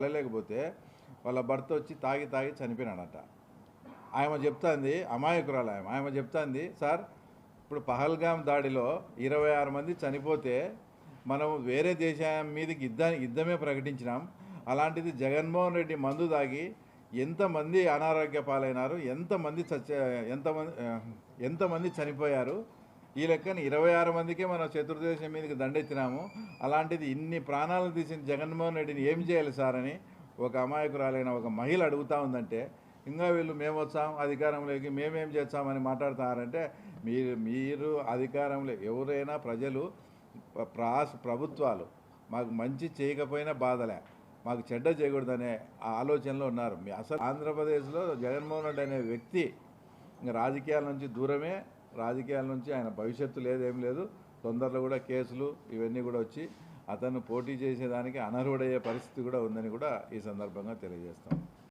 వెళ్ళలేకపోతే వాళ్ళ భర్త వచ్చి తాగి తాగి చనిపోయినాడట. ఆమె చెప్తాంది అమాయకురాలు ఆమె. ఆమె చెప్తాంది సార్ ఇప్పుడు పహల్గాం దాడిలో ఇరవై ఆరు మంది చనిపోతే మనం వేరే దేశం మీదకి యుద్ధ యుద్ధమే ప్రకటించినాం. అలాంటిది జగన్మోహన్ రెడ్డి మందు తాగి ఎంతమంది అనారోగ్య పాలైనారు ఎంతమంది చచ్చ ఎంతమంది ఎంతమంది చనిపోయారు ఈ లెక్కన ఇరవై ఆరు మందికే మనం చతుర్దశి మీదకి దండెత్తినాము. అలాంటిది ఇన్ని ప్రాణాలను తీసిన జగన్మోహన్ రెడ్డిని ఏం చేయాలి సార్ అని ఒక అమాయకురాలైన ఒక మహిళ అడుగుతా ఉందంటే ఇంకా వీళ్ళు మేము వచ్చాం అధికారంలోకి మేమేం చేస్తామని మాట్లాడుతున్నారంటే మీరు మీరు అధికారంలో ఎవరైనా ప్రజలు ప్రాస్ ప్రభుత్వాలు మాకు మంచి చేయకపోయినా బాధలే మాకు చెడ్డ చేయకూడదనే ఆ ఆలోచనలో ఉన్నారు. మీ అసలు ఆంధ్రప్రదేశ్లో జగన్మోహన్ రెడ్డి అనే వ్యక్తి ఇంకా రాజకీయాల నుంచి దూరమే రాజకీయాల నుంచి ఆయన భవిష్యత్తు లేదేం లేదు. తొందరలో కూడా కేసులు ఇవన్నీ కూడా వచ్చి అతను పోటీ చేసేదానికి అనర్హుడయ్యే పరిస్థితి కూడా ఉందని కూడా ఈ సందర్భంగా తెలియజేస్తాం.